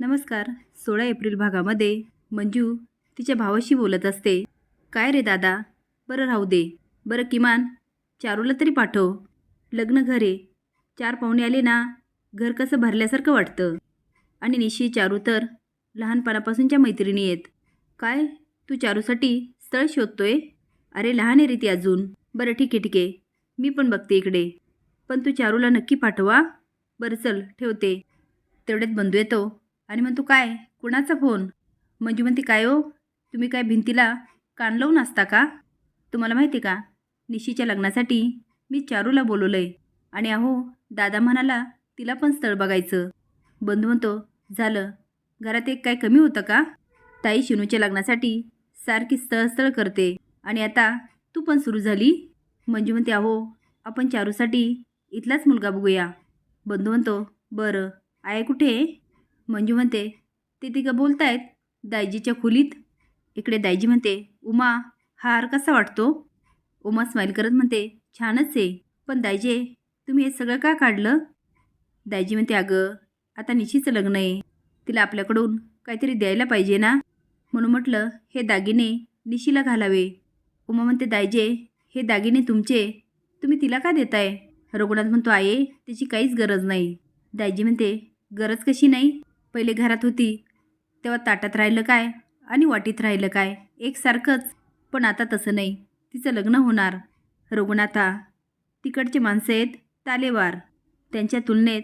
नमस्कार. सोळा एप्रिल भागामध्ये मंजू तिच्या भावाशी बोलत असते. काय रे दादा? बरं राहू दे. बरं किमान चारूला तरी पाठव. लग्न घरे चार पाहुणे आले ना घर कसं भरल्यासारखं वाटतं. आणि निशी चारू तर लहानपणापासूनच्या मैत्रिणी आहेत. काय? तू चारूसाठी स्थळ शोधतोय? अरे लहान आहे रे ती अजून. बरं ठीक आहे ठीक आहे. मी पण बघते इकडे. पण तू चारूला नक्की पाठवा. बरं चल ठेवते. तेवढ्यात बंधू येतो. आणि म्हणतो काय? कुणाचा फोन? मंजू म्हणते काय हो? तुम्ही काय भिंतीला कान लावून असता का? तुम्हाला माहिती आहे का? निशीच्या लग्नासाठी मी चारूला बोलवलं आहे आणि अहो दादा म्हणाला तिला पण स्थळ बघायचं. बंधू म्हणतो झालं. घरात एक काय कमी होतं का? ताई शिनूच्या लग्नासाठी सारखी स्थळस्थळ करते. आणि आता तू पण सुरू झाली? मंजू म्हणते अहो आपण चारूसाठी इथलाच मुलगा बघूया. बंधू म्हणतो बरं. आहे कुठे आहे? मंजू म्हणते ते तिघं बोलतायत दायजीच्या खोलीत. इकडे दायजी म्हणते उमा हा हार कसा वाटतो? उमा स्माईल करत म्हणते छानच आहे पण दायजे तुम्ही हे सगळं का काढलं? दायजी म्हणते अगं आता निशीचं लग्न आहे तिला आपल्याकडून काहीतरी द्यायला पाहिजे ना? म्हणून म्हटलं हे दागिने निशीला घालावे. उमा म्हणते दायजे हे दागिने तुमचे तुम्ही तिला का देताय? रघुनाथ म्हणतो आहे त्याची काहीच गरज नाही. दायजी म्हणते गरज कशी नाही? पहिले घरात होती. तेव्हा ताटात राहिलं काय आणि वाटीत राहिलं काय? एकसारखंच. पण आता तसं नाही. तिचं लग्न होणार. रघुनाथा तिकडचे माणसं आहेत तालेवार. त्यांच्या तुलनेत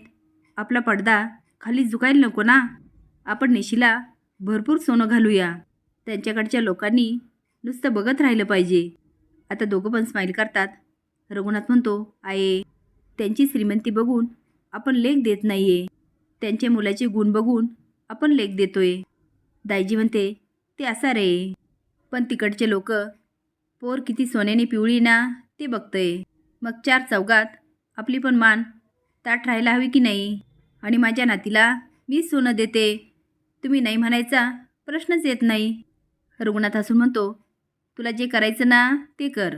आपला पडदा खाली झुकायला नको ना. आपण निशीला भरपूर सोनं घालूया. त्यांच्याकडच्या लोकांनी नुसतं बघत राहिलं पाहिजे. आता दोघं पण स्माईल करतात. रघुनाथ म्हणतो आये त्यांची श्रीमंती बघून आपण लेख देत नाही आहे त्यांच्या मुलाचे गुण बघून आपण लेख देतोय. दायजी म्हणते ते असा रे. पण तिकडचे लोक पोर किती सोन्याने पिवळी ना ते बघतंय. मग चार चौघात आपली पण मान ताट राहायला हवी की नाही? आणि माझ्या नातीला मी सोनं देते. तुम्ही नाही म्हणायचा प्रश्नच येत नाही. रुग्णात हसून म्हणतो तुला जे करायचं ना ते कर.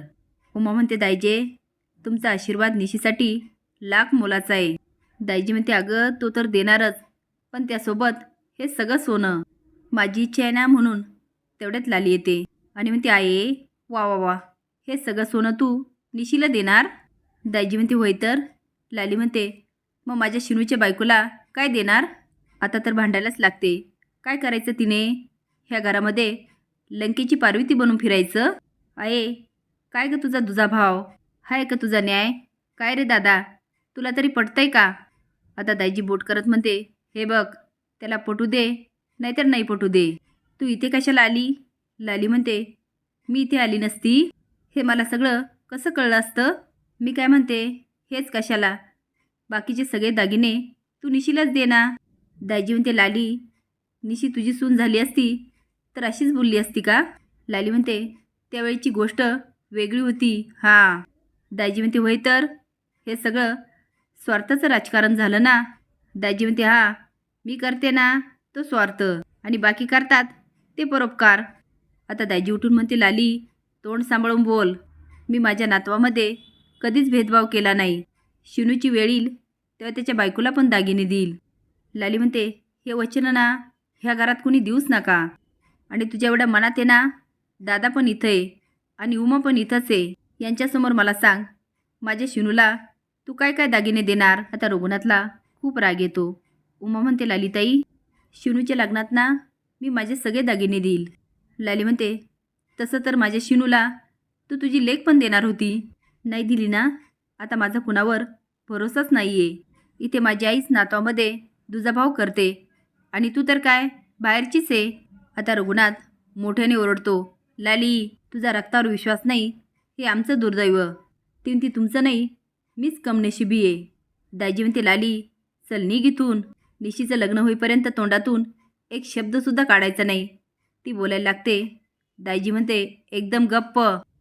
उमा म्हणते दायजे तुमचा आशीर्वाद निशीसाठी लाख मोलाचा आहे. दाईजी म्हणते अगं तो तर देणारच पण त्यासोबत हे सगळं सोनं. माझी इच्छा आहे ना म्हणून तेवढ्यात लाली येते. आणि म्हणते आये वा वा वा हे सगळं सोनं तू निशीला देणार? दाईजी म्हणते होय तर. लाली म्हणते मग माझ्या शिनूच्या बायकोला काय देणार? आता तर भांडायलाच लागते. काय करायचं तिने? ह्या घरामध्ये लंकेची पार्वती बनून फिरायचं? आहे काय ग तुझा दुजा भाव हाय का तुझा न्याय? काय रे दादा तुला तरी पटतंय का? आता दाईजी बोट करत म्हणते हे बघ त्याला पटू दे नाहीतर नाही पटू दे. तू इथे कशाला आली? लाली म्हणते मी इथे आली नसती. हे मला सगळं कसं कळलं असतं? मी काय म्हणते हेच कशाला? बाकीचे सगळे दागिने तू निशीलाच दे ना. दाजी म्हणते लाली निशी तुझी सून झाली असती तर अशीच बोलली असती का? लाली म्हणते त्यावेळीची गोष्ट वेगळी होती हां. दाजी म्हणते होय तर? हे सगळं स्वार्थाचं राजकारण झालं ना? दाजी म्हणते हा मी करते ना तो स्वार्थ. आणि बाकी करतात ते परोपकार. आता दाजी उठून म्हणते लाली तोंड सांभाळून बोल. मी माझ्या नातवामध्ये कधीच भेदभाव केला नाही. शिनूची वेळ येईल तेव्हा त्याच्या बायकोला पण दागिने देईल. लाली म्हणते हे वचन ना ह्या घरात कुणी देऊच नका. आणि तुझ्या एवढ्या मनात आहे ना दादा पण इथं आहे आणि उमा पण इथंच आहे. यांच्यासमोर मला सांग माझ्या शिनूला तू काय काय दागिने देणार? आता रघुनाथला खूप राग येतो. उमा म्हणते लालिताई शिनूच्या लग्नात ना मी माझे सगळे दागिने देईल. लाली म्हणते तसं तर माझ्या शिनूला तू तुझी लेख पण देणार होती. नाही दिली ना? आता माझा कुणावर भरोसाच नाही आहे इथे माझी आईच नातवामध्ये दुजाभाव करते. आणि तू तर काय? बाहेरचीच आहे. आता रघुनाथ मोठ्याने ओरडतो लाली तुझा रक्तावर विश्वास नाही. हे आमचं दुर्दैव. तीन ती तुमचं नाही मीच कमनशिबी आहे. दाजी म्हणते लाली चल निघ इथून निशीचं लग्न होईपर्यंत तोंडातून एक शब्दसुद्धा काढायचा नाही. ती बोलायला लागते. दाजी म्हणते एकदम गप्प.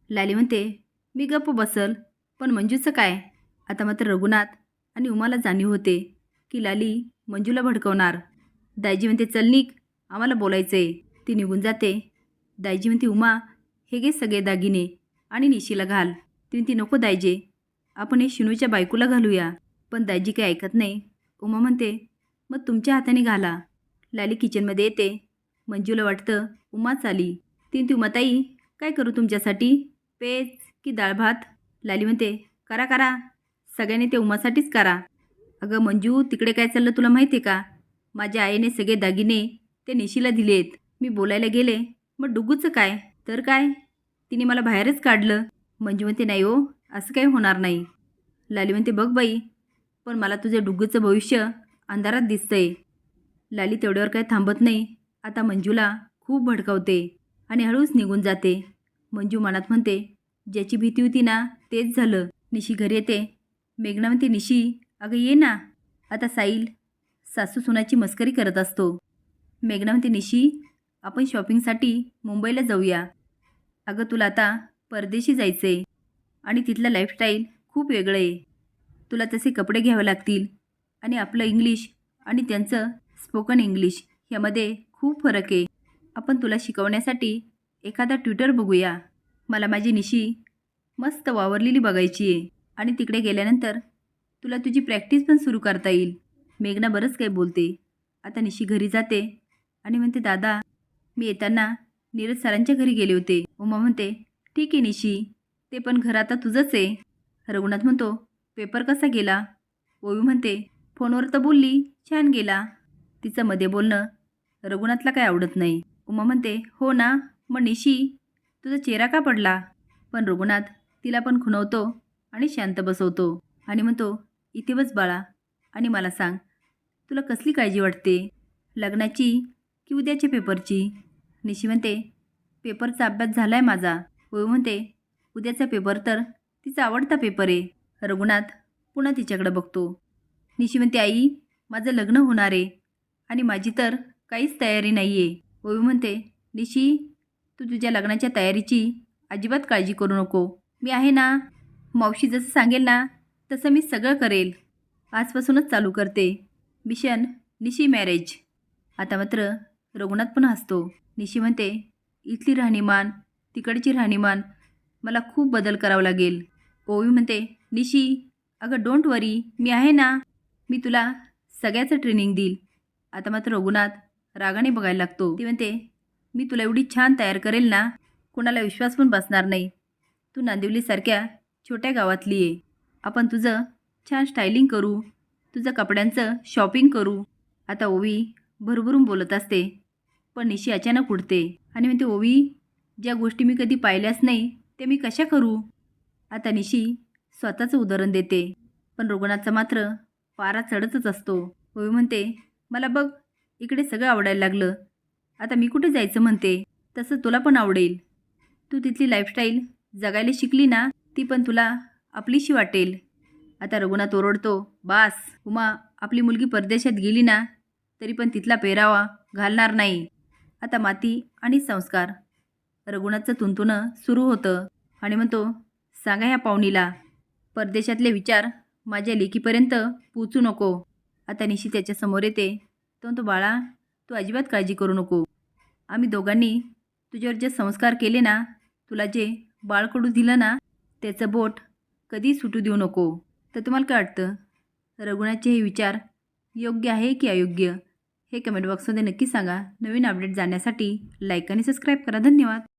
लाली म्हणते मी गप्प बसल. पण मंजूचं काय? आता मात्र रघुनाथ आणि उमाला जाणीव होते की लाली मंजूला भडकवणार. दाजी म्हणते चल निघ. आम्हाला बोलायचं आहे ती निघून जाते. दाजी म्हणते उमा हे घे सगळे दागिने आणि निशीला घाल. ती म्हणते नको दायजे. आपण हे शिनूच्या बायकोला घालूया. पण दाजी काही ऐकत नाही. उमा म्हणते मग तुमच्या हाताने घाला. लाली किचनमध्ये येते. मंजूला वाटतं उमाच आली. तीन ती उमाताई काय करू तुमच्यासाठी? पेज की डाळ भात? लाली म्हणते करा करा. सगळ्यांनी ते उमासाठीच करा. अगं मंजू तिकडे काय चाललं तुला माहिती आहे का? माझ्या आईने सगळे दागिने ते निशीला दिलेत. मी बोलायला गेले. मग डुगूचं काय? तर काय? तिने मला बाहेरच काढलं. मंजू म्हणते नाही हो. असं काही होणार नाही. लाली म्हणते बघ बाई पण मला तुझ्या डुग्गूचं भविष्य अंधारात दिसतंय. लाली तेवढ्यावर काही थांबत नाही. आता मंजूला खूप भडकावते आणि हळूच निघून जाते. मंजू मनात म्हणते ज्याची भीती होती ना तेच झालं. निशी घरी येते. मेघना म्हणते निशी अगं ये ना. आता साईल सासू सुनाची मस्करी करत असतो. मेघना म्हणते निशी आपण शॉपिंगसाठी मुंबईला जाऊया. अगं तुला आता परदेशी जायचं आहे आणि तिथलं लाईफस्टाईल खूप वेगळं आहे. तुला तसे कपडे घ्यावे लागतील. आणि आपलं इंग्लिश आणि त्यांचं स्पोकन इंग्लिश ह्यामध्ये खूप फरक आहे. आपण तुला शिकवण्यासाठी एखादा ट्विटर बघूया. मला माझी निशी मस्त वावरलेली बघायची आहे. आणि तिकडे गेल्यानंतर तुला तुझी प्रॅक्टिस पण सुरू करता येईल. मेघना बरंच काही बोलते. आता निशी घरी जाते आणि म्हणते दादा मी येताना नीरज सरांच्या घरी गेले होते. उमा म्हणते ठीक आहे निशी. ते पण घर आता तुझंच आहे. रघुनाथ म्हणतो पेपर कसा गेला? ओवी म्हणते फोनवर तर बोलली छान गेला. तिचं मध्ये बोलणं रघुनाथला काय आवडत नाही. उमा म्हणते हो ना मग निशी तुझा चेहरा का पडला? पण रघुनाथ तिला पण खुणवतो आणि शांत बसवतो आणि म्हणतो इथे बस बाळा आणि मला सांग तुला कसली काळजी वाटते? लग्नाची की उद्याच्या पेपरची? निशी म्हणते पेपरचा अभ्यास झाला आहे माझा. ओवी म्हणते उद्याचा पेपर तर तिचा आवडता पेपर आहे. रघुनाथ पुन्हा तिच्याकडे बघतो. निशी म्हणते आई माझं लग्न होणार आहे आणि माझी तर काहीच तयारी नाही आहे ओवी म्हणते निशी तू तुझ्या लग्नाच्या तयारीची अजिबात काळजी करू नको. मी आहे ना मावशी जसं सांगेल ना तसं मी सगळं करेल. आजपासूनच चालू करते. Mission Nishi marriage. आता मात्र रघुनाथ पण हसतो. निशी म्हणते इथली राहणीमान तिकडची राहणीमान मला खूप बदल करावा लागेल. ओवी म्हणते निशी अगं डोंट वरी मी आहे ना. मी तुला सगळ्याचं ट्रेनिंग देईल. आता मात्र रघुनाथ रागाने बघायला लागतो. ती म्हणते मी तुला एवढी छान तयार करेल ना कोणाला विश्वास पण बसणार नाही. तू नांदिवलीसारख्या छोट्या गावातली आहे आपण तुझं छान स्टायलिंग करू तुझं कपड्यांचं शॉपिंग करू. आता ओवी भरभरून बोलत असते पण निशी अचानक उठते आणि म्हणते ओवी ज्या गोष्टी मी कधी पाहिल्याच नाही ते मी कशा करू? आता निशी स्वतःचं उदाहरण देते. पण रुग्णाचा मात्र पारा चढतच असतो. ओवी म्हणते मला बघ इकडे सगळं आवडायला लागलं. आता मी कुठे जायचं म्हणते? तसं तुला पण आवडेल. तू तिथली लाईफस्टाईल जगायला शिकली ना ती पण तुला आपलीशी वाटेल. आता रघुनाथ ओरडतो बास उमा आपली मुलगी परदेशात गेली ना तरी पण तिथला पेरावा घालणार नाही. आता माती आणि संस्कार रघुनाथचं तुंतुणं सुरू होतं आणि म्हणतो सांगा ह्या पाहुणीला परदेशातले विचार माझ्या लेकीपर्यंत पोचू नको. आता निशी त्याच्यासमोर येते. तो म्हणतो बाळा तू अजिबात काळजी करू नको. आम्ही दोघांनी तुझ्यावर जे संस्कार केले ना तुला जे बाळकडू दिलं ना त्याचं बोट कधी सुटू देऊ नको. तर तुम्हाला काय वाटतं? रघुनाथचे हे विचार योग्य आहे की अयोग्य? हे कमेंट बॉक्समध्ये नक्की सांगा. नवीन अपडेट जाण्यासाठी लाईक आणि सबस्क्राईब करा. धन्यवाद.